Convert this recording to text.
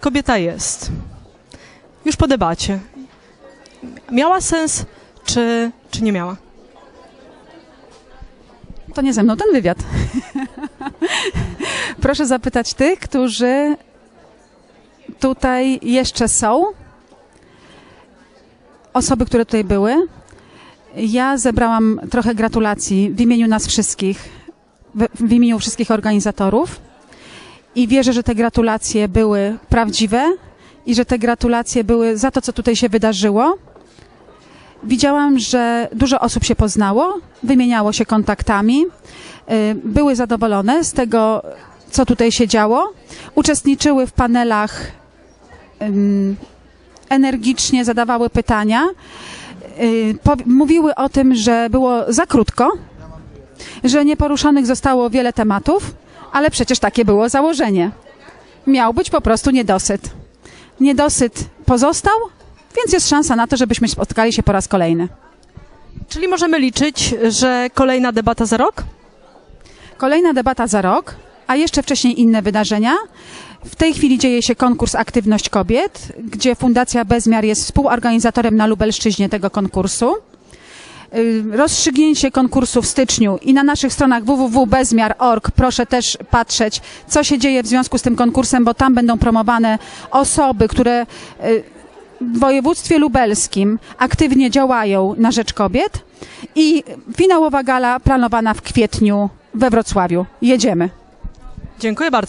kobieta jest? Już po debacie. Miała sens, czy, czy nie miała? To nie ze mną ten wywiad. Proszę zapytać tych, którzy tutaj jeszcze są. Osoby, które tutaj były. Ja zebrałam trochę gratulacji w imieniu nas wszystkich, w, w imieniu wszystkich organizatorów i wierzę, że te gratulacje były prawdziwe i że te gratulacje były za to, co tutaj się wydarzyło. Widziałam, że dużo osób się poznało, wymieniało się kontaktami, y, były zadowolone z tego, co tutaj się działo, uczestniczyły w panelach energicznie, zadawały pytania, y, mówiły o tym, że było za krótko, że nieporuszonych zostało wiele tematów, ale przecież takie było założenie. Miał być po prostu niedosyt. Niedosyt pozostał, więc jest szansa na to, żebyśmy spotkali się po raz kolejny. Czyli możemy liczyć, że kolejna debata za rok? Kolejna debata za rok, a jeszcze wcześniej inne wydarzenia. W tej chwili dzieje się konkurs Aktywność Kobiet, gdzie Fundacja Bezmiar jest współorganizatorem na Lubelszczyźnie tego konkursu. Y, Rozstrzygnięcie konkursu w styczniu i na naszych stronach www.bezmiar.org proszę też patrzeć, co się dzieje w związku z tym konkursem, bo tam będą promowane osoby, które y, w województwie lubelskim aktywnie działają na rzecz kobiet i finałowa gala planowana w kwietniu we Wrocławiu. Jedziemy. Dziękuję bardzo.